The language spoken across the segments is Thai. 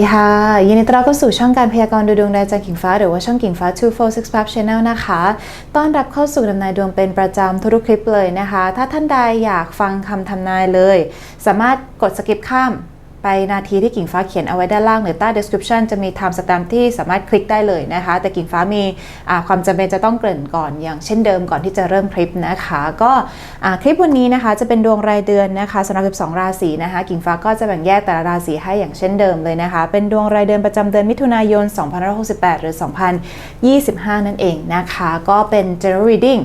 ดีค่ะ ยินดีต้อนรับเข้าสู่ช่องการพยากรณ์ดูดวงดาวจากกิ่งฟ้า หรือว่าช่องกิ่งฟ้า 246 Pub Channel นะคะ ต้อนรับเข้าสู่ทำนายดวงเป็นประจำทุกคลิปเลยนะคะ ถ้าท่านใดอยากฟังคำทำนายเลย สามารถกดสกิปข้าม ไปนาทีที่กิ่งฟ้าเขียนเอาไว้ด้านล่างหรือใต้ description จะมี time stamp ที่สามารถคลิกได้เลยนะคะ แต่กิ่งฟ้ามีความจำเป็นจะต้องเกริ่นก่อนอย่างเช่นเดิมก่อนที่จะเริ่มคลิปนะคะ ก็คลิปวันนี้นะคะจะเป็นดวงรายเดือนนะคะสำหรับ12 ราศีนะคะ กิ่งฟ้าก็จะแบ่งแยกแต่ละราศีให้อย่างเช่นเดิมเลยนะคะ เป็นดวงรายเดือนประจำเดือนมิถุนายน 2568 หรือ 2025 นั่นเองนะคะ ก็เป็น general reading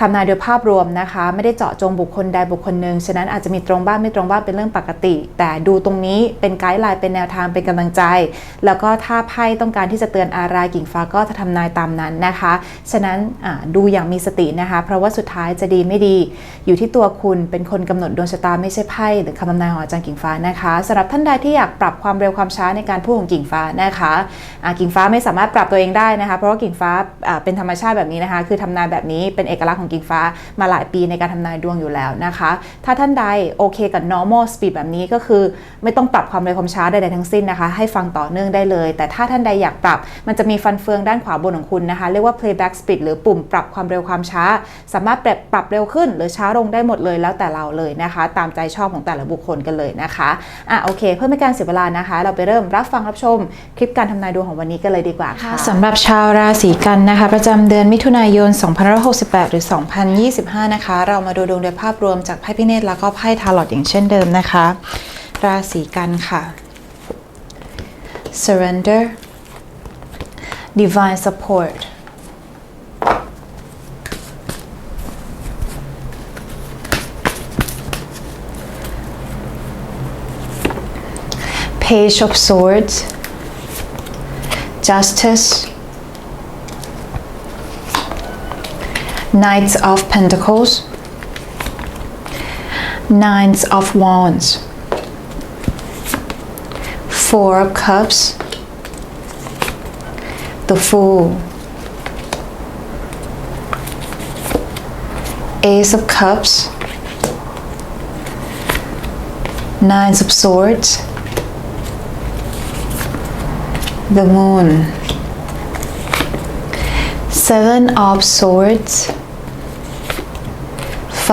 ทำนายโดยภาพรวมนะคะ ไม่ได้เจาะจงบุคคลใดบุคคลหนึ่งฉะนั้นอาจจะมีตรงบ้างไม่ตรงบ้างเป็นเรื่องปกติ แต่ดูตรงนี้เป็นไกด์ไลน์เป็นแนวทางเป็นกำลังใจ แล้วก็ถ้าไพ่ต้องการที่จะเตือนอะไรกิ่งฟ้าก็จะทำนายตามนั้นนะคะ ฉะนั้นดูอย่างมีสตินะคะ เพราะว่าสุดท้ายจะดีไม่ดี อยู่ที่ตัวคุณเป็นคนกำหนดดวงชะตาไม่ใช่ไพ่หรือคำทำนายของอาจารย์กิ่งฟ้านะคะสำหรับท่านใดที่อยากปรับความเร็วความช้าในการพูดของกิ่งฟ้านะคะกิ่งฟ้าไม่สามารถปรับตัวเองได้นะคะ เพราะว่ากิ่งฟ้าเป็นธรรมชาติแบบนี้นะคะ คือทำนายแบบนี้เป็นเอกลักษณ์ของกิ่งฟ้ามาหลายปีในการทำนายดวงอยู่แล้วนะคะ ถ้าท่านใดโอเคกับ normal speed แบบนี้ก็คือไม่ต้องปรับความเร็วความช้าใดๆทั้งสิ้นนะคะ ให้ฟังต่อเนื่องได้เลย แต่ถ้าท่านใดอยากปรับ มันจะมีฟันเฟืองด้านขวาบนของคุณนะคะ เรียกว่า playback speed หรือปุ่มปรับความเร็วความช้า สามารถปรับปรับเร็วขึ้น หรือช้าลงได้หมดเลยแล้วแต่เราเลยนะคะ ตามใจชอบของแต่ละบุคคลกันเลยนะคะอะโอเค เพื่อไม่การเสียเวลานะคะ เราไปเริ่มรับฟังรับชม คลิปการทำนายดวงของวันนี้กันเลยดีกว่าค่ะสำหรับชาวราศีกันนะคะ ประจำเดือนมิถุนายน 2568 หรือ2025 นะคะ เรามาดูดวงโดยภาพรวมจากไพ่พิเนตแล้วก็ไพ่ทาร์ลอตอย่างเช่นเดิมนะคะ ราศีกันค่ะ surrender divine support page of swords justice knights of pentacles. Nines of wands. Four of cups. The fool. Ace of cups. Nines of swords. The moon. Seven of swords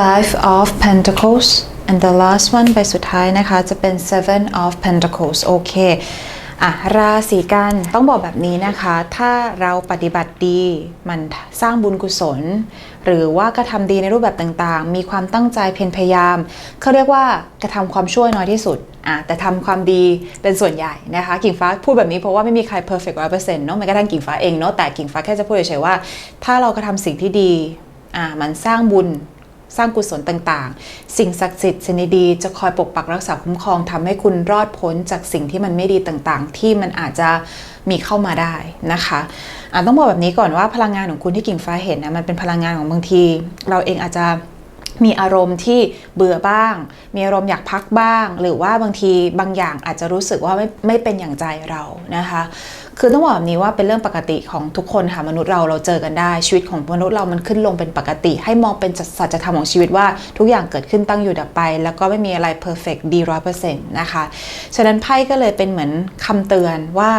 five of pentacles and the last one ใบสุดท้ายนะคะ จะเป็น seven of pentacles โอเคอะราศีกันต้องบอกแบบนี้นะคะ ถ้าเราปฏิบัติดีมันสร้างบุญกุศล หรือว่ากระทำดีในรูปแบบต่างๆ มีความตั้งใจเพียรพยายาม เขาเรียกว่ากระทำความช่วยน้อยที่สุดอะแต่ทำความดีเป็นส่วนใหญ่นะคะ กิ่งฟ้าพูดแบบนี้เพราะว่าไม่มีใคร perfect ร้อยเปอร์เซ็นต์เนาะแม้กระทั่งกิ่งฟ้าเองเนาะแต่กิ่งฟ้าแค่จะพูดเฉยๆว่า ถ้าเรากระทำสิ่งที่ดีอะมันสร้างบุญ สร้างกุศลต่างๆ สิ่งศักดิ์สิทธิ์สิ่งดีจะคอยปกปักรักษาคุ้มครองทำให้คุณรอดพ้นจากสิ่งที่มันไม่ดีต่างๆ ที่มันอาจจะมีเข้ามาได้นะคะะต้องบอกแบบนี้ก่อนว่าพลังงานของคุณที่กิ่งฟ้าเห็นนะมันเป็นพลังงานของบางที เราเองอาจจะมีอารมณ์ที่เบื่อบ้าง มีอารมณ์อยากพักบ้าง หรือว่าบางทีบางอย่างอาจจะรู้สึกว่าไม่ไม่เป็นอย่างใจเรานะคะ คือต้องบอกแบบนี้ว่าเป็นเรื่องปกติของทุกคนค่ะมนุษย์เราเราเจอกันได้ชีวิตของมนุษย์เรามันขึ้นลงเป็นปกติ ให้มองเป็นสัจธรรมของชีวิตว่าทุกอย่างเกิดขึ้นตั้งอยู่ดับไป แล้วก็ไม่มีอะไรเพอร์เฟกต์ดีร้อยเปอร์เซ็นต์นะคะฉะนั้นไพ่ก็เลยเป็นเหมือนคำเตือนว่า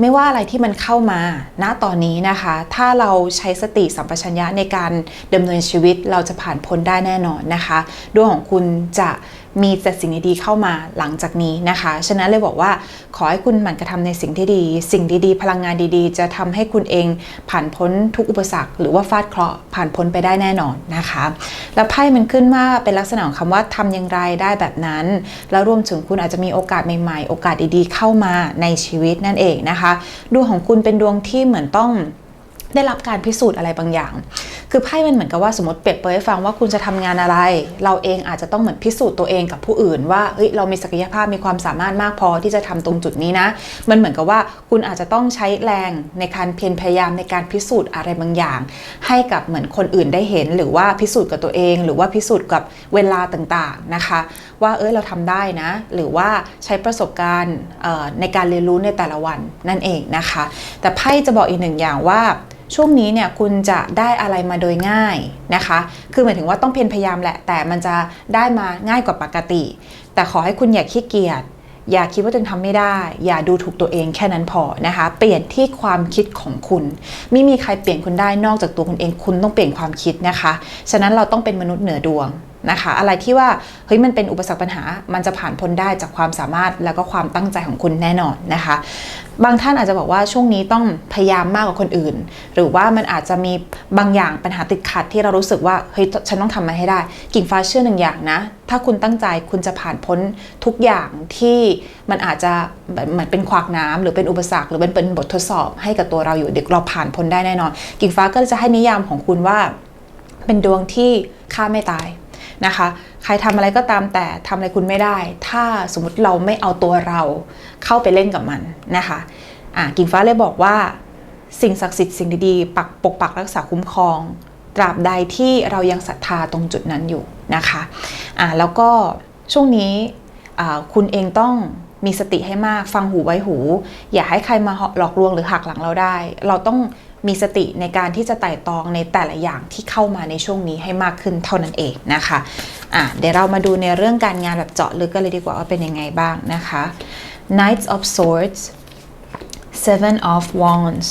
ไม่ว่าอะไรที่มันเข้ามาณตอนนี้นะคะ ถ้าเราใช้สติสัมปชัญญะในการดำเนินชีวิตเราจะผ่านพ้นได้แน่นอนนะคะ ดวงของคุณจะ มีแต่สิ่งดีๆเข้ามาหลังจากนี้นะคะ ฉะนั้นเลยบอกว่าขอให้คุณหมั่นกระทำในสิ่งที่ดี สิ่งดีๆ พลังงานดีๆ จะทำให้คุณเองผ่านพ้นทุกอุปสรรค หรือว่าฟาดเคราะห์ผ่านพ้นไปได้แน่นอนนะคะ แล้วไพ่มันขึ้นว่าเป็นลักษณะของคำว่าทำอย่างไรได้แบบนั้น แล้วรวมถึงคุณอาจจะมีโอกาสใหม่ๆ โอกาสดีๆ เข้ามาในชีวิตนั่นเองนะคะดวงของคุณเป็นดวงที่เหมือนต้อง ได้รับการพิสูจน์อะไรบางอย่าง คือไพ่มันเหมือนกับว่าสมมติเปรียบเปรยให้ฟังว่าคุณจะทำงานอะไร เราเองอาจจะต้องเหมือนพิสูจน์ตัวเองกับผู้อื่น ว่าเฮ้ยเรามีศักยภาพมีความสามารถมากพอที่จะทำตรงจุดนี้นะ มันเหมือนกับว่าคุณอาจจะต้องใช้แรงในการเพียรพยายามในการพิสูจน์อะไรบางอย่าง ให้กับเหมือนคนอื่นได้เห็น หรือว่าพิสูจน์กับตัวเอง หรือว่าพิสูจน์กับเวลาต่างๆนะคะ ว่าเออเราทำได้นะ หรือว่าใช้ประสบการณ์ในการเรียนรู้ในแต่ละวันนั่นเองนะคะ แต่ไพ่จะบอกอีกหนึ่งอย่างว่าช่วงนี้เนี่ยคุณจะได้อะไรมาโดยง่ายนะคะ คือหมายถึงว่าต้องเพียรพยายามแหละ แต่มันจะได้มาง่ายกว่าปกติ แต่ขอให้คุณอย่าขี้เกียจ อย่าคิดว่าตัวเองทำไม่ได้ อย่าดูถูกตัวเองแค่นั้นพอนะคะ เปลี่ยนที่ความคิดของคุณ ไม่มีใครเปลี่ยนคุณได้นอกจากตัวคุณเอง คุณต้องเปลี่ยนความคิดนะคะ ฉะนั้นเราต้องเป็นมนุษย์เหนือดวง นะคะ อะไรที่ว่าเฮ้ยมันเป็นอุปสรรคปัญหา มันจะผ่านพ้นได้จากความสามารถแล้วก็ความตั้งใจของคุณแน่นอนนะคะ บางท่านอาจจะบอกว่าช่วงนี้ต้องพยายามมากกว่าคนอื่น หรือว่ามันอาจจะมีบางอย่างปัญหาติดขัดที่เรารู้สึกว่าเฮ้ยฉันต้องทำมันให้ได้ กิ่งฟ้าเชื่อหนึ่งอย่างนะ ถ้าคุณตั้งใจคุณจะผ่านพ้นทุกอย่างที่มันอาจจะเหมือนเป็นขวากน้ำหรือเป็นอุปสรรคหรือเป็นเป็นบททดสอบให้กับตัวเราอยู่เด็กเราผ่านพ้นได้แน่นอน กิ่งฟ้าก็จะให้นิยามของคุณว่าเป็นดวงที่ฆ่าไม่ตาย นะคะ ใครทำอะไรก็ตามแต่ทำอะไรคุณไม่ได้ ถ้าสมมติเราไม่เอาตัวเราเข้าไปเล่นกับมันนะคะอะกิ่งฟ้าเลยบอกว่า สิ่งศักดิ์สิทธิ์สิ่งดีๆปักปกปักรักษาคุ้มครอง ตราบใดที่เรายังศรัทธาตรงจุดนั้นอยู่นะคะอะแล้วก็ช่วงนี้คุณเองต้องมีสติให้มากฟังหูไว้หู อย่าให้ใครมาหลอกลวงหรือหักหลังเราได้ เราต้อง มีสติในการที่จะไต่ตองในแต่ละอย่างที่เข้ามาในช่วงนี้ให้มากขึ้นเท่านั้นเองนะคะอะเดี๋ยวเรามาดูในเรื่องการงานแบบเจาะลึกกันเลยดีกว่าว่าเป็นยังไงบ้างนะคะ Knights of Swords Seven of Wands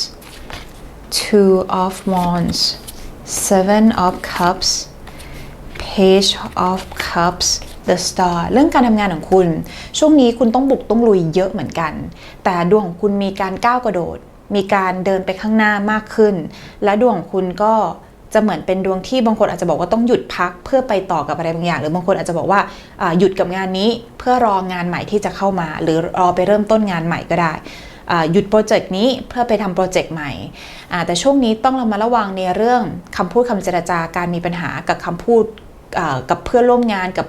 Two of Wands Seven of Cups Page of Cups The Star เรื่องการทำงานของคุณ ช่วงนี้คุณต้องบุกต้องลุยเยอะเหมือนกัน แต่ดวงของคุณมีการก้าวกระโดด มีการเดินไปข้างหน้ามากขึ้น และดวงคุณก็จะเหมือนเป็นดวงที่บางคนอาจจะบอกว่าต้องหยุดพักเพื่อไปต่อกับอะไรบางอย่าง หรือบางคนอาจจะบอกว่าหยุดกับงานนี้เพื่อรองานใหม่ที่จะเข้ามา หรือรอไปเริ่มต้นงานใหม่ก็ได้หยุดโปรเจกต์นี้เพื่อไปทำโปรเจกต์ใหม่ แต่ช่วงนี้ต้องระมัดระวังในเรื่องคำพูดคำเจรจาการมีปัญหากับคำพูดกับเพื่อนร่วมงานกับ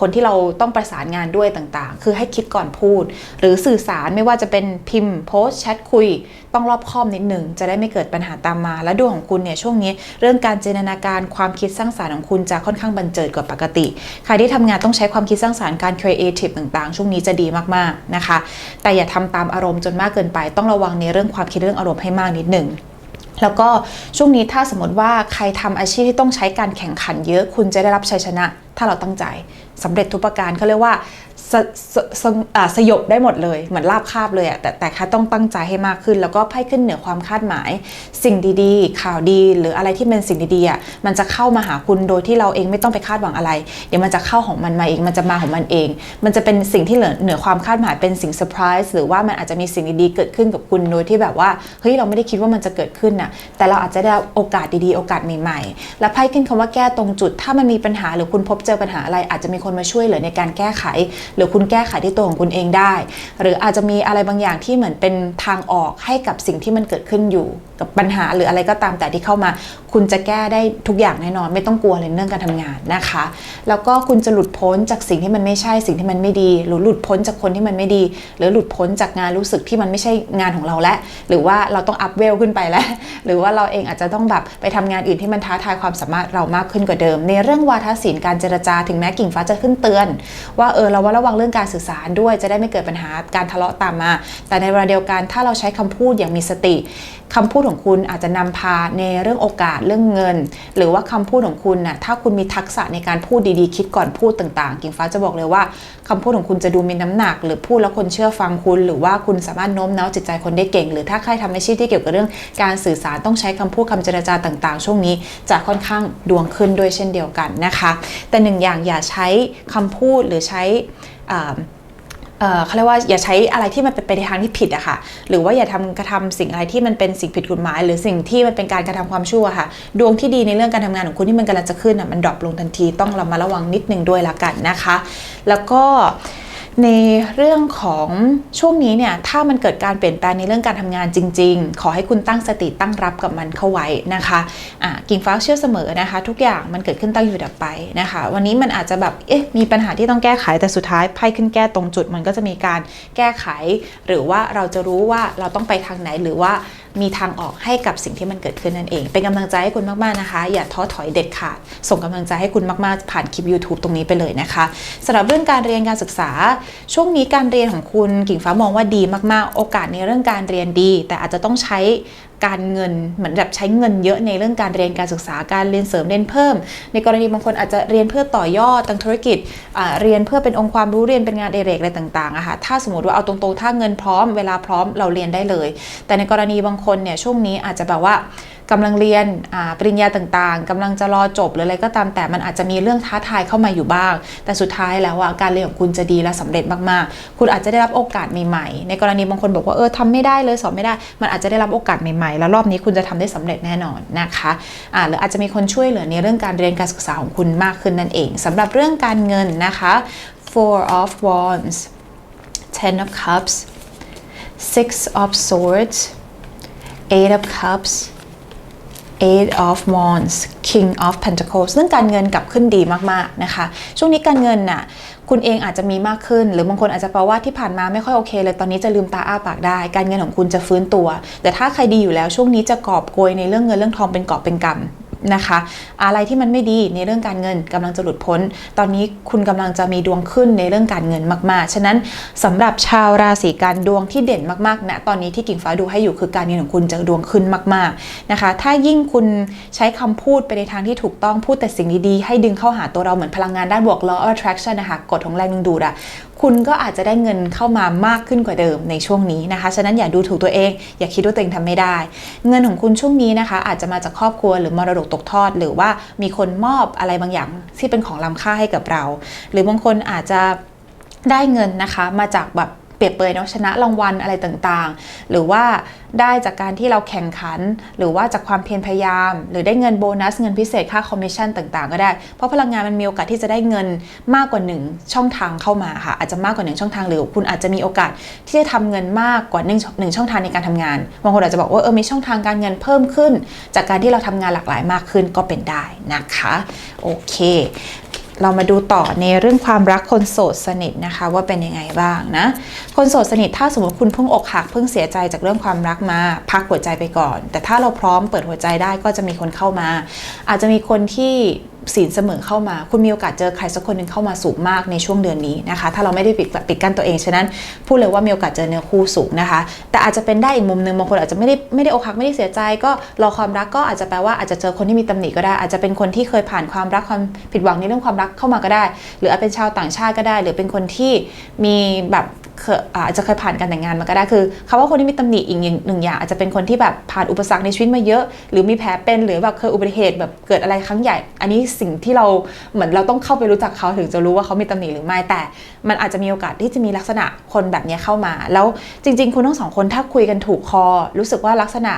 คนที่เราต้องประสานงานด้วยต่างๆ คือให้คิดก่อนพูด หรือสื่อสารไม่ว่าจะเป็นพิมพ์โพสต์แชทคุย ต้องรอบคอบนิดหนึ่งจะได้ไม่เกิดปัญหาตามมา และดวงของคุณเนี่ยช่วงนี้ เรื่องการจินตนาการความคิดสร้างสารรค์ของคุณจะค่อนข้างบันเจิดกว่าปกติใครที่ทำงานต้องใช้ความคิดสร้างสารรค์การ creative ต่างๆ ช่วงนี้จะดีมากๆนะคะ แต่อย่าทำตามอารมณ์จนมากเกินไป ต้องระวังในเรื่องความคิดเรื่องอารมณ์ให้มากนิดหนึ่ง แล้วก็ช่วงนี้ถ้าสมมติว่าใครทำอาชีพที่ต้องใช้การแข่งขันเยอะ คุณจะได้รับชัยชนะ ถ้าเราตั้งใจสำเร็จทุกประการเขาเรียกว่า สสสสยบได้หมดเลย เหมือนราบคาบเลยอะแต่แต่ค่ต้องตั้งใจให้มากขึ้น แล้วก็ไพ่ขึ้นเหนือความคาดหมาย สิ่งดีๆ ข่าวดีหรืออะไรที่เป็นสิ่งดีๆอะมันจะเข้ามาหาคุณโดยที่เราเองไม่ต้องไปคาดหวังอะไร เดี๋ยวมันจะเข้าของมันมาเองมันจะมาของมันเอง มันจะเป็นสิ่งที่เหนือเหนือความคาดหมายเป็นสิ่งเซอร์ไพรส์หรือว่ามันอาจจะมีสิ่งดีๆเกิดขึ้นกับคุณโดยที่แบบว่าเฮ้ยเราไม่ได้คิดว่ามันจะเกิดขึ้นน่ะแต่เราอาจจะได้โอกาสดีๆโอกาสใหม่ๆ และไพ่ขึ้นคำว่าแก้ตรงจุด ถ้ามันมีปัญหาหรือคุณพบเจอปัญหาอะไรอาจจะมีคนมาช่วยเหลือในการแก้ไขหรือคุณแก้ไขที่ตัวของคุณเองได้ หรืออาจจะมีอะไรบางอย่างที่เหมือนเป็นทางออกให้กับสิ่งที่มันเกิดขึ้นอยู่ กับปัญหาหรืออะไรก็ตามแต่ที่เข้ามา คุณจะแก้ได้ทุกอย่างแน่นอน ไม่ต้องกลัวเลยเรื่องการทำงานนะคะ แล้วก็คุณจะหลุดพ้นจากสิ่งที่มันไม่ใช่สิ่งที่มันไม่ดี หรือหลุดพ้นจากคนที่มันไม่ดี หรือหลุดพ้นจากงานรู้สึกที่มันไม่ใช่งานของเราแล้วหรือว่าเราต้องอัพเวลขึ้นไปแล้ว หรือว่าเราเองอาจจะต้องแบบไปทำงานอื่นที่มันท้าทายความสามารถเรามากขึ้นกว่าเดิม ในเรื่องวาทศิลป์การเจรจาถึงแม้กิ่งฟ้าจะขึ้นเตือน ว่าเออเราว่าระวังเรื่องการสื่อสารด้วยจะได้ไม่เกิดปัญหาการทะเลาะตามมา แต่ในเวลาเดียวกันถ้าเราใช้คำพูดอย่างมีสติคำพูดของคุณอาจจะนำพาในเรื่องโอกาสเรื่องเงิน หรือว่าคำพูดของคุณน่ะถ้าคุณมีทักษะในการพูดดีๆ คิดก่อนพูดต่างๆ กิ่งฟ้าจะบอกเลยว่าคำพูดของคุณจะดูมีน้ำหนัก หรือพูดแล้วคนเชื่อฟังคุณ หรือว่าคุณสามารถโน้มน้าวจิตใจคนได้เก่ง หรือถ้าใครทำอาชีพที่เกี่ยวกับเรื่องการสื่อสารต้องใช้คำพูดคำเจรจาต่าง ๆ ช่วงนี้จะค่อนข้างดวงขึ้นด้วยเช่นเดียวกันนะคะ แต่หนึ่งอย่างอย่าใช้คำพูดหรือใช้ เขาเรียกว่าอย่าใช้อะไรที่มันเป็นไปในทางที่ผิดอะค่ะ หรือว่าอย่าทำกระทำสิ่งอะไรที่มันเป็นสิ่งผิดกฎหมาย หรือสิ่งที่มันเป็นการกระทำความชั่วค่ะ ดวงที่ดีในเรื่องการทำงานของคุณที่มันกำลังจะขึ้นอะมันดรอปลงทันทีต้องระมัดระวังนิดนึงด้วยละกันนะคะ แล้วก็ ในเรื่องของช่วงนี้เนี่ยถ้ามันเกิดการเปลี่ยนแปลงในเรื่องการทำงานจริง ๆ ขอให้คุณตั้งสติตั้งรับกับมันเข้าไว้นะคะะกิ่งฟ้าเชื่อเสมอนะคะ ทุกอย่างมันเกิดขึ้นตั้งอยู่ดับไปนะคะ วันนี้มันอาจจะแบบเอ๊ะมีปัญหาที่ต้องแก้ไขแต่สุดท้ายไพ่ขึ้นแก้ตรงจุด มันก็จะมีการแก้ไข หรือว่าเราจะรู้ว่าเราต้องไปทางไหนหรือว่า มีทางออกให้กับสิ่งที่มันเกิดขึ้นนั่นเอง เป็นกำลังใจให้คุณมากๆนะคะ อย่าท้อถอยเด็ดขาด ส่งกำลังใจให้คุณมากๆ ผ่านคลิป YouTube ตรงนี้ไปเลยนะคะสำหรับเรื่องการเรียนการศึกษา ช่วงนี้การเรียนของคุณกิ่งฟ้ามองว่าดีมากๆ โอกาสในเรื่องการเรียนดี แต่อาจจะต้องใช้ การเงินเหมือนแบบใช้เงินเยอะในเรื่องการเรียนการศึกษาการเรียนเสริมเรียนเพิ่ม ในกรณีบางคนอาจจะเรียนเพื่อต่อยอดทางธุรกิจเรียนเพื่อเป็นองค์ความรู้เรียนเป็นงานเอเรกอะไรต่างๆอะค่ะถ้าสมมติว่าเอาตรงๆถ้าเงินพร้อมเวลาพร้อมเราเรียนได้เลย แต่ในกรณีบางคนเนี่ยช่วงนี้อาจจะแบบว่า กำลังเรียนปริญญาต่างๆกำลังจะรอจบหรืออะไรก็ตามแต่มันอาจจะมีเรื่องท้าทายเข้ามาอยู่บ้าง แต่สุดท้ายแล้วอะการเรียนของคุณจะดีและสำเร็จมากๆ คุณอาจจะได้รับโอกาสใหม่ๆ ในกรณีบางคนบอกว่าเออทำไม่ได้เลยสอบไม่ได้ มันอาจจะได้รับโอกาสใหม่ๆ แล้วรอบนี้คุณจะทำได้สำเร็จแน่นอนนะคะอ่าหรืออาจจะมีคนช่วยเหลือในเรื่องการเรียนการศึกษาของคุณมากขึ้นนั่นเองสำหรับเรื่องการเงินนะคะ four of wands ten of cups six of swords eight of cups Eight of Wands King of Pentacles เรื่องการเงินกลับขึ้นดีมากๆนะคะ ช่วงนี้การเงินน่ะคุณเองอาจจะมีมากขึ้น หรือบางคนอาจจะแปลว่าที่ผ่านมาไม่ค่อยโอเคเลยตอนนี้จะลืมตาอ้าปากได้ การเงินของคุณจะฟื้นตัว แต่ถ้าใครดีอยู่แล้วช่วงนี้จะกอบโกยในเรื่องเงินเรื่องทองเป็นกอบเป็นกำ นะคะ อะไรที่มันไม่ดีในเรื่องการเงินกำลังจะหลุดพ้น ตอนนี้คุณกำลังจะมีดวงขึ้นในเรื่องการเงินมาก ๆ ฉะนั้นสำหรับชาวราศีกันดวงที่เด่นมากๆนะตอนนี้ที่กิ่งฟ้าดูให้อยู่คือการเงินของคุณจะดวงขึ้นมาก ๆนะคะ ถ้ายิ่งคุณใช้คำพูดไปในทางที่ถูกต้องพูดแต่สิ่งดีๆให้ดึงเข้าหาตัวเราเหมือนพลังงานด้านบวก law of attraction นะคะกฎของแรงดึงดูดอะคุณก็อาจจะได้เงินเข้ามามากขึ้นกว่าเดิมในช่วงนี้นะคะ ฉะนั้นอย่าดูถูกตัวเอง อย่าคิดว่าตัวเองทำไม่ได้ เงินของคุณช่วงนี้นะคะ อาจจะมาจากครอบครัวหรือมรดกตกทอด หรือว่ามีคนมอบอะไรบางอย่างที่เป็นของล้ำค่าให้กับเรา หรือบางคนอาจจะได้เงินนะคะมาจากแบบ เปรียบเปรยเนาะชนะรางวัลอะไรต่างๆ หรือว่าได้จากการที่เราแข่งขัน หรือว่าจากความเพียรพยายาม หรือได้เงินโบนัสเงินพิเศษค่าคอมมิชชั่นต่างๆ ก็ได้ เพราะพลังงานมันมีโอกาสที่จะได้เงินมากกว่าหนึ่งช่องทางเข้ามาค่ะอาจจะมากกว่าหนึ่งช่องทางหรือคุณอาจจะมีโอกาสที่จะทำเงินมากกว่าหนึ่งหนึ่งช่องทางในการทำงานบางคนอาจจะบอกว่าเออมีช่องทางการเงินเพิ่มขึ้น จากการที่เราทำงานหลากหลายมากขึ้นก็เป็นได้นะคะโอเค เรามาดูต่อในเรื่องความรักคนโสดสนิทนะคะ ว่าเป็นยังไงบ้างนะ คนโสดสนิทถ้าสมมติคุณเพิ่งอกหักเพิ่งเสียใจจากเรื่องความรักมา พักหัวใจไปก่อน แต่ถ้าเราพร้อมเปิดหัวใจได้ก็จะมีคนเข้ามา อาจจะมีคนที่ ศีลเสมอเข้ามา คุณมีโอกาสเจอใครสักคนหนึ่งเข้ามาสูงมากในช่วงเดือนนี้นะคะ ถ้าเราไม่ได้ปิดปิดกั้นตัวเอง ฉะนั้นพูดเลยว่ามีโอกาสเจอเนื้อคู่สูงนะคะ แต่อาจจะเป็นได้อีกมุมหนึ่งบางคนอาจจะไม่ได้ไม่ได้อกหักไม่ได้เสียใจ ก็รอความรักก็อาจจะแปลว่าอาจจะเจอคนที่มีตำหนิก็ได้ อาจจะเป็นคนที่เคยผ่านความรักความผิดหวังในเรื่องความรักเข้ามาก็ได้ หรืออาจเป็นชาวต่างชาติก็ได้ หรือเป็นคนที่มีแบบ อาจจะเคยผ่านการแต่งงานมาก็ได้คือคำว่าคนที่มีตำหนิอีกหนึ่งอย่าง อาจจะเป็นคนที่แบบผ่านอุปสรรคในชีวิตมาเยอะ หรือมีแผลเป็นหรือแบบเคยอุบัติเหตุแบบเกิดอะไรครั้งใหญ่ อันนี้สิ่งที่เราเหมือนเราต้องเข้าไปรู้จักเขาถึงจะรู้ว่าเขามีตำหนิหรือไม่แต่ มันอาจจะมีโอกาสที่จะมีลักษณะคนแบบนี้เข้ามา แล้วจริง ๆ คุณทั้งสองคนถ้าคุยกันถูกคอ รู้สึกว่าลักษณะ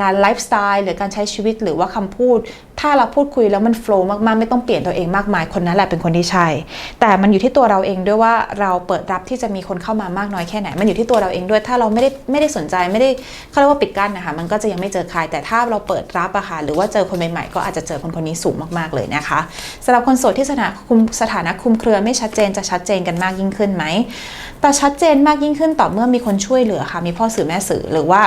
การไลฟ์สไตล์หรือการใช้ชีวิตหรือว่าคำพูด ถ้าเราพูดคุยแล้วมันโฟล์มากๆไม่ต้องเปลี่ยนตัวเองมากมายคนนั้นแหละเป็นคนที่ใช่แต่มันอยู่ที่ตัวเราเองด้วยว่าเราเปิดรับที่จะมีคนเข้ามามากน้อยแค่ไหน มันอยู่ที่ตัวเราเองด้วย ถ้าเราไม่ได้ไม่ได้สนใจไม่ได้เขาเรียกว่าปิดกั้นนะคะ มันก็จะยังไม่เจอใคร แต่ถ้าเราเปิดรับอะค่ะ หรือว่าเจอคนใหม่ๆ ก็อาจจะเจอคนคนนี้สูงมากๆเลยนะคะสำหรับคนโสดที่สถานะคุมสถานะคุมเครือไม่ชัดเจนจะชัดเจนกันมากยิ่งขึ้นไหม แต่ชัดเจนมากยิ่งขึ้นต่อเมื่อมีคนช่วยเหลือค่ะ มีพ่อสื่อแม่สื่อหรือว่า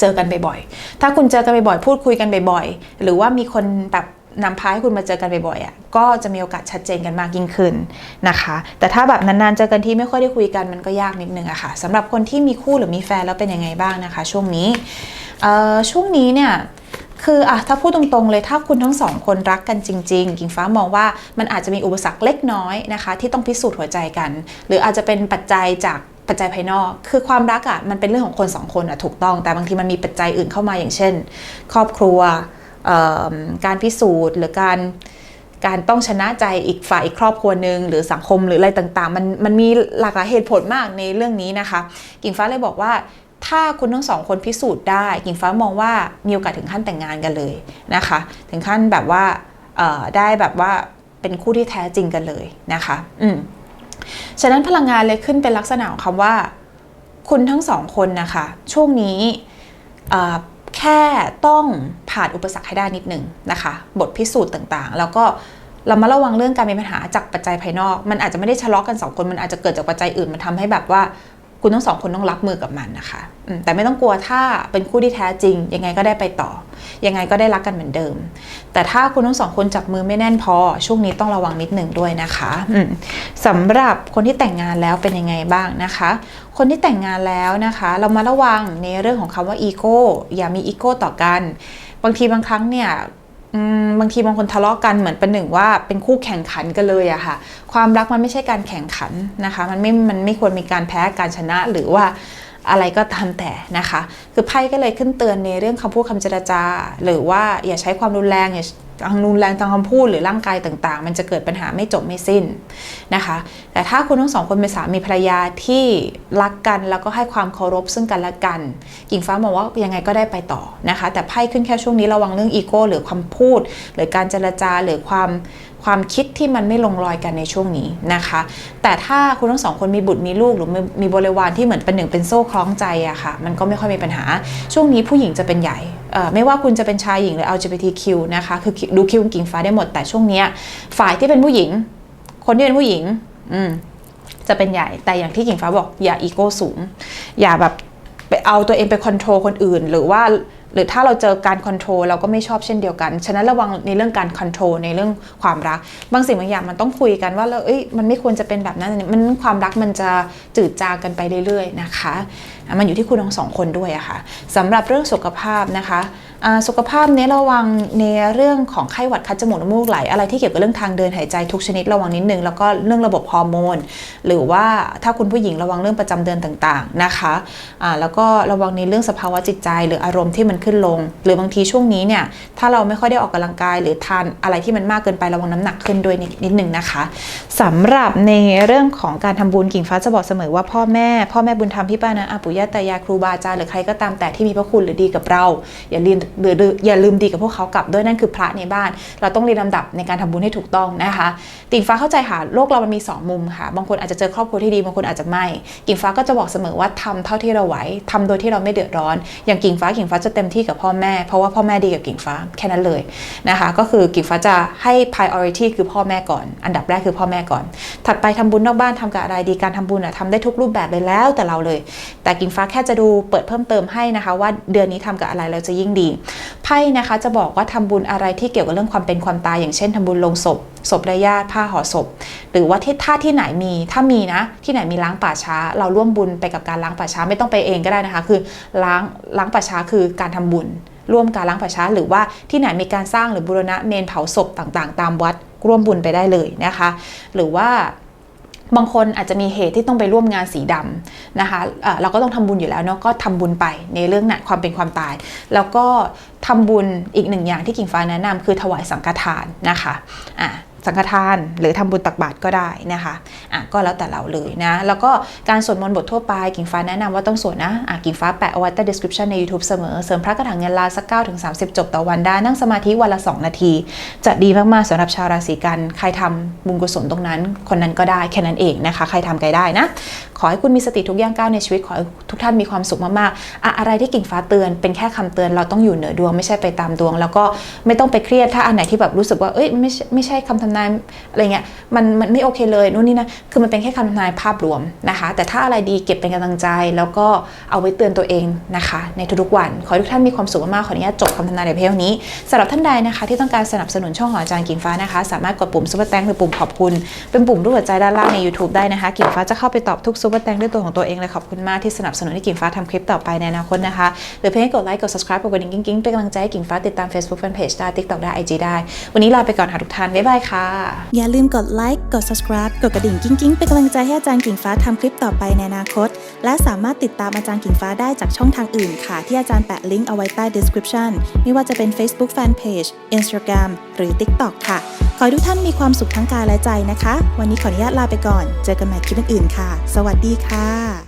เจอกันบ่อยๆ ถ้าคุณเจอกันบ่อยๆ พูดคุยกันบ่อยๆ หรือว่ามีคนแบบ นำพาให้คุณมาเจอกันบ่อยๆอะก็จะมีโอกาสชัดเจนกันมากยิ่งขึ้นนะคะ แต่ถ้าแบบนานๆเจอกันที่ไม่ค่อยได้คุยกันมันก็ยากนิดนึงอะค่ะสำหรับคนที่มีคู่หรือมีแฟนแล้วเป็นยังไงบ้างนะคะ ช่วงนี้ช่วงนี้เนี่ยคืออะถ้าพูดตรงๆเลยถ้าคุณทั้งสองคนรักกันจริง ๆ กิ่งฟ้ามองว่ามันอาจจะมีอุปสรรคเล็กน้อยนะคะ ที่ต้องพิสูจน์หัวใจกัน หรืออาจจะเป็นปัจจัยจากปัจจัยภายนอก คือความรักอะมันเป็นเรื่องของคนสองคนอะถูกต้อง แต่บางทีมันมีปัจจัยอื่นเข้ามาอย่างเช่น ครอบครัว การพิสูจน์ หรือการการต้องชนะใจอีกฝ่ายอีกครอบครัวหนึ่งหรือสังคมหรืออะไรต่างๆ มันมันมีหลากหลายเหตุผลมากในเรื่องนี้นะคะ กิ่งฟ้าเลยบอกว่าถ้าคุณทั้งสองคนพิสูจน์ได้ กิ่งฟ้ามองว่ามีโอกาสถึงขั้นแต่งงานกันเลยนะคะ ถึงขั้นแบบว่าได้แบบว่าเป็นคู่ที่แท้จริงกันเลยนะคะอืมฉะนั้นพลังงานเลยขึ้นเป็นลักษณะของคำว่า คุณทั้งสองคนนะคะ ช่วงนี้แค่ต้อง ผ่านอุปสรรคให้ได้นิดหนึ่งนะคะ บทพิสูจน์ต่างๆ แล้วก็เรามาระวังเรื่องการมีปัญหาจากปัจจัยภายนอก มันอาจจะไม่ได้ทะเลาะกันสองคน มันอาจจะเกิดจากปัจจัยอื่น มันทำให้แบบว่า คุณทั้งสองคนต้องรับมือกับมันนะคะ แต่ไม่ต้องกลัวถ้าเป็นคู่ที่แท้จริง ยังไงก็ได้ไปต่อ ยังไงก็ได้รักกันเหมือนเดิม แต่ถ้าคุณทั้งสองคนจับมือไม่แน่นพอ ช่วงนี้ต้องระวังนิดหนึ่งด้วยนะคะสำหรับคนที่แต่งงานแล้วเป็นยังไงบ้างนะคะ คนที่แต่งงานแล้วนะคะ เรามาระวังในเรื่องของคำว่าอีโก้อย่ามีอีโก้ต่อกัน บางทีบางครั้งเนี่ย บางทีบางคนทะเลาะกันเหมือนเป็นหนึ่งว่าเป็นคู่แข่งขันกันเลยอะค่ะ ความรักมันไม่ใช่การแข่งขันนะคะ มันไม่มันไม่ควรมีการแพ้การชนะหรือว่าอะไรก็ตามแต่นะคะ คือไพ่ก็เลยขึ้นเตือนในเรื่องคำพูดคำเจรจา หรือว่าอย่าใช้ความรุนแรงอย่า ทางรุนแรงทางคำพูดหรือร่างกายต่างๆ มันจะเกิดปัญหาไม่จบไม่สิ้นนะคะ แต่ถ้าคุณทั้งสองคนเป็นสามีภรรยาที่รักกันแล้วก็ให้ความเคารพซึ่งกันและกันกิ่งฟ้ามองว่ายังไงก็ได้ไปต่อนะคะ แต่ไพ่ขึ้นแค่ช่วงนี้ระวังเรื่องอีโก้หรือความพูด หรือการเจรจาหรือความ ความคิดที่มันไม่ลงรอยกันในช่วงนี้นะคะ แต่ถ้าคุณทั้งสองคนมีบุตรมีลูกหรือมีบริวารที่เหมือนเป็นหนึ่งเป็นโซ่คล้องใจอะค่ะ มันก็ไม่ค่อยมีปัญหา ช่วงนี้ผู้หญิงจะเป็นใหญ่เอ่อไม่ว่าคุณจะเป็นชายหญิงหรือ LGBTQ นะคะ คือดูคิวกิ่งฟ้าได้หมด แต่ช่วงนี้ฝ่ายที่เป็นผู้หญิง คนที่เป็นผู้หญิงอืมจะเป็นใหญ่ แต่อย่างที่กิ่งฟ้าบอกอย่าอีโก้สูง อย่าแบบไปเอาตัวเองไปคอนโทรลคนอื่น หรือว่า หรือถ้าเราเจอการคอนโทรลเราก็ไม่ชอบเช่นเดียวกัน ฉะนั้นระวังในเรื่องการคอนโทรลในเรื่องความรัก บางสิ่งบางอย่างมันต้องคุยกันว่าเราเอ้ยมันไม่ควรจะเป็นแบบนั้น มันความรักมันจะจืดจางกันไปเรื่อยๆนะคะ มันอยู่ที่คุณทั้งสองคนด้วยอะค่ะสำหรับเรื่องสุขภาพนะคะ สุขภาพเนี้ยระวังในเรื่องของไข้หวัดคัดจมูกน้ำมูกไหล อะไรที่เกี่ยวกับเรื่องทางเดินหายใจทุกชนิดระวังนิดนึงแล้วก็เรื่องระบบฮอร์โมนหรือว่าถ้าคุณผู้หญิงระวังเรื่องประจำเดือนต่างๆนะคะอ่าแล้วก็ระวังในเรื่องสภาวะจิตใจ หรืออารมณ์ที่มันขึ้นลง หรือบางทีช่วงนี้เนี่ยถ้าเราไม่ค่อยได้ออกกำลังกาย หรือทานอะไรที่มันมากเกินไประวังน้ำหนักขึ้นด้วยนิดนึงนะคะสำหรับในเรื่องของการทำบุญกิ่งฟ้าจะบอกเสมอว่าพ่อแม่พ่อแม่บุญธรรมพี่ป้านะอาปู่ย่าตายายครูบาอาจารย์หรือใครก็ตามแต่ที่มีพระคุณหรือดีกับเรา อย่าลืมหรืออย่าลืมดีกับพวกเขากลับด้วยนั่นคือพระในบ้าน เราต้องเรียนลำดับในการทำบุญให้ถูกต้องนะคะกิ่งฟ้าเข้าใจค่ะโลกเรามันมี 2 มุมค่ะ บางคนอาจจะเจอครอบครัวที่ดีบางคนอาจจะไม่ กิ่งฟ้าก็จะบอกเสมอว่าทำเท่าที่เราไหวทำโดยที่เราไม่เดือดร้อน อย่างกิ่งฟ้ากิ่งฟ้าจะเต็มที่กับพ่อแม่ เพราะว่าพ่อแม่ดีกับกิ่งฟ้าแค่นั้นเลยนะคะก็คือกิ่งฟ้าจะให้ priority คือพ่อแม่ก่อน อันดับแรกคือพ่อแม่ก่อน ถัดไปทำบุญนอกบ้านทำกับอะไรดีการทำบุญอะทำได้ทุกรูปแบบเลยแล้วแต่เราเลย แต่กิ่งฟ้าแค่จะดูเปิดเพิ่มเติมให้นะคะ ว่าเดือนนี้ทำกับอะไรเราจะยิ่งดีไพ่นะคะจะบอกว่าทำบุญอะไรที่เกี่ยวกับเรื่องความเป็นความตาย อย่างเช่นทำบุญลงศพศพไร้ญาติผ้าห่อศพ หรือว่าที่ถ้าที่ไหนมีถ้ามีนะ ที่ไหนมีล้างป่าช้า เราร่วมบุญไปกับการล้างป่าช้าไม่ต้องไปเองก็ได้นะคะ คือล้างล้างป่าช้าคือการทำบุญ ร่วมการล้างป่าช้า หรือว่าที่ไหนมีการสร้างหรือบูรณะเมนเผาศพต่างๆ ตามวัดร่วมบุญไปได้เลยนะคะ หรือว่า บางคนอาจจะมีเหตุที่ต้องไปร่วมงานสีดำนะคะเอ่อเราก็ต้องทำบุญอยู่แล้วเนาะก็ทำบุญไปในเรื่องนั้นความเป็นความตาย แล้วก็ทำบุญอีกหนึ่งอย่างที่กิ่งฟ้าแนะนำคือถวายสังฆทานนะคะอะ สังฆทาน หรือทำบุญตักบาตรก็ได้นะคะอะก็แล้วแต่เราเลยนะ แล้วก็การสวดมนต์บททั่วไปกิ่งฟ้าแนะนำว่าต้องสวดนะอะกิ่งฟ้าแปะเอาไว้ใต้ description ใน YouTube เสมอ เสริมพระกระถางเงินลาสัก9ถึง30จบต่อวันได้ นั่งสมาธิวันละ 2 นาที จะดีมากๆสำหรับชาวราศีกัน ใครทำบุญกุศลตรงนั้น คนนั้นก็ได้แค่นั้นเองนะคะ ใครทำใครได้นะ อให้คุณมีสติทุกย่างก้าวในชีวิตขอให้ทุกท่านมีความสุขมากๆอะอะไรที่กิ่งฟ้าเตือนเป็นแค่คำเตือนเราต้องอยู่เหนือดวงไม่ใช่ไปตามดวง แล้วก็ไม่ต้องไปเครียดถ้าอันไหนที่แบบรู้สึกว่าเอ้ยไม่ไม่ใช่คำทำนายอะไรเงี้ยมันมันไม่โอเคเลยนู่นนี่นะคือมันเป็นแค่คำทำนายภาพรวมนะคะ แต่ถ้าอะไรดีเก็บเป็นกำลังใจ แล้วก็เอาไว้เตือนตัวเองนะคะ ในทุกๆวัน ขอให้ทุกท่านมีความสุขมากๆขออนุญาตจบคำทำนายในเพลงนี้สำหรับท่านใดนะคะ ที่ต้องการสนับสนุนช่องขออาจารย์กิ่งฟ้านะคะ สามารถกดปุ่มซุปเปอร์แตงหรือปุ่มขอบคุณ เป็นปุ่มรูปหัวใจด้านล่างใน YouTube ได้นะคะกิ่งฟ้าจะเข้าไปตอบทุกซุปปอร์แตงด้วยตัวของตัวเองเลยขอบคุณมากที่สนับสนุนให้กิ่งฟ้าทำคลิปต่อไปในอนาคตนะคะหรือเพียงกดไลค์กด subscribe กดกระดิ่งกิ๊งๆเป็นกำลังใจให้กิ่งฟ้าติดตาม Facebook Fanpage ได้ TikTok ได้ IG ได้ วันนี้ลาไปก่อนค่ะทุกท่านบ๊ายบายค่ะอย่าลืมกดไลค์กด subscribe กดกระดิ่งกิ้งๆเป็นกำลังใจให้อาจารย์กิ่งฟ้าทำคลิปต่อไปในอนาคต และสามารถติดตามอาจารย์กิ่งฟ้าได้จากช่องทางอื่นค่ะ ที่อาจารย์แปะลิงก์เอาไว้ใต้ description ไม่ว่าจะเป็น Facebook Fanpage Instagram หรือ TikTok ค่ะ ขอให้ทุกท่านมีความสุขทั้งกายและใจนะคะ วันนี้ขออนุญาตลาไปก่อน เจอกันใหม่คลิปอื่นๆค่ะ สวัสดีดีค่ะ